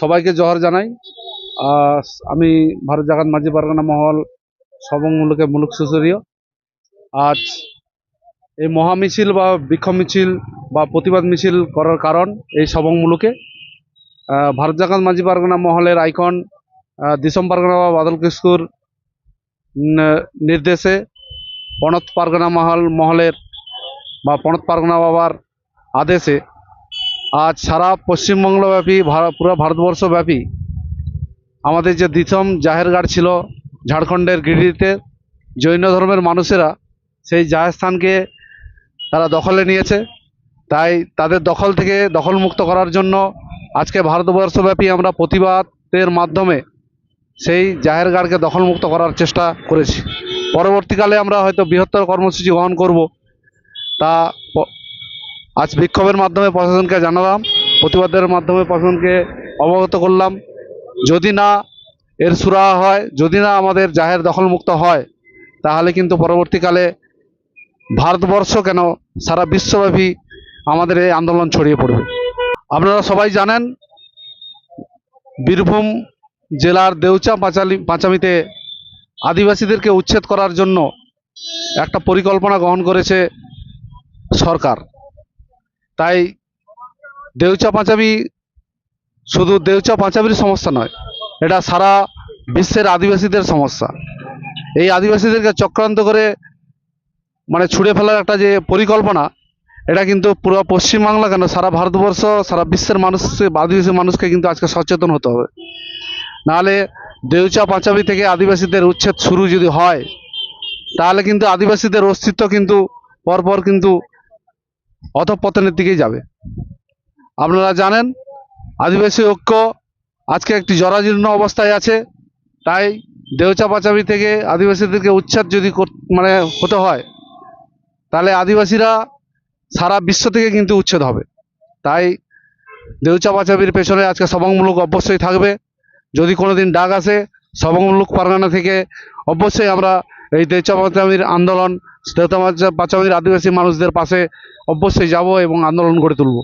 সবাইকে জোহার জানাই। আমি ভারত জাগাত মাঝি পারগানা মহল সবং মুলুকে সুসরীয় আজ এই মহা মিছিল বা বিক্ষোভ মিছিল বা প্রতিবাদ মিছিল করার কারণ এই সবং মুলুকে। ভারত জাগাত মাঝি পারগানা মহলের আইকন দিশম পারগানা বা বাদল কিস্কুর নির্দেশে পণত পারগানা মহল মহলের বা পণত পারগানা বাবার আদেশে আজ সারা পশ্চিমবঙ্গব্যাপী পুরো ভারতবর্ষব্যাপী আমাদের যে দিসম জাহেরঘাট ছিল ঝাড়খণ্ডের গিরিতে, জৈন ধর্মের মানুষেরা সেই জাহের স্থানকে তারা দখলে নিয়েছে। তাই তাদের দখল থেকে দখলমুক্ত করার জন্য আজকে ভারতবর্ষব্যাপী আমরা প্রতিবাদের মাধ্যমে সেই জাহেরঘাটকে দখলমুক্ত করার চেষ্টা করেছি। পরবর্তীকালে আমরা হয়তো বৃহত্তর কর্মসূচি গ্রহণ করব। তা আজ বিক্ষোভের মাধ্যমে প্রশাসনকে জানালাম, প্রতিবাদের মাধ্যমে প্রশাসনকে অবগত করলাম। যদি না এর সুরাহা হয়, যদি না আমাদের জাহের দখলমুক্ত হয়, তাহলে কিন্তু পরবর্তীকালে ভারতবর্ষ কেন সারা বিশ্বব্যাপী আমাদের এই আন্দোলন ছড়িয়ে পড়বে? আপনারা সবাই জানেন, বীরভূম জেলার দেউচা পাঁচালি, পাঁচামিতে আদিবাসীদেরকে উচ্ছেদ করার জন্য একটা পরিকল্পনা গ্রহণ করেছে সরকার। তাই দেউচা পাঁচামি শুধু দেউচা পাঁচামির সমস্যা নয়, এটা সারা বিশ্বের আদিবাসীদের সমস্যা। এই আদিবাসীদেরকে চক্রান্ত করে মানে ছুঁড়ে ফেলার একটা যে পরিকল্পনা, এটা কিন্তু পুরো পশ্চিমবাংলা কেন? সারা ভারতবর্ষ, সারা বিশ্বের মানুষ আদিবাসী মানুষকে কিন্তু আজকে সচেতন হতে হবে। নাহলে দেউচা পাঁচামি থেকে আদিবাসীদের উচ্ছেদ শুরু যদি হয়, তাহলে কিন্তু আদিবাসীদের অস্তিত্ব কিন্তু পরপর কিন্তু অধপতনের দিকেই যাবে। আপনারা জানেন, আদিবাসী ঐক্য আজকে একটি জরাজীর্ণ অবস্থায় আছে। তাই দেউচা পাচামি থেকে আদিবাসীদেরকে উচ্ছেদ যদি মানে হতে হয়, তাহলে আদিবাসীরা সারা বিশ্ব থেকে কিন্তু উচ্ছেদ হবে। তাই দেউচা পাচামির পেছনে আজকে সবংমূলক অবশ্যই থাকবে। যদি কোনোদিন ডাক আসে সবংমূলক পারগানা থেকে অবশ্যই আমরা এই দেউচা পাচামির আন্দোলন দেউচা বাচ্চা আদিবাসী মানুষদের পাশে অবশ্যই যাব এবং আন্দোলন গড়ে তুলব।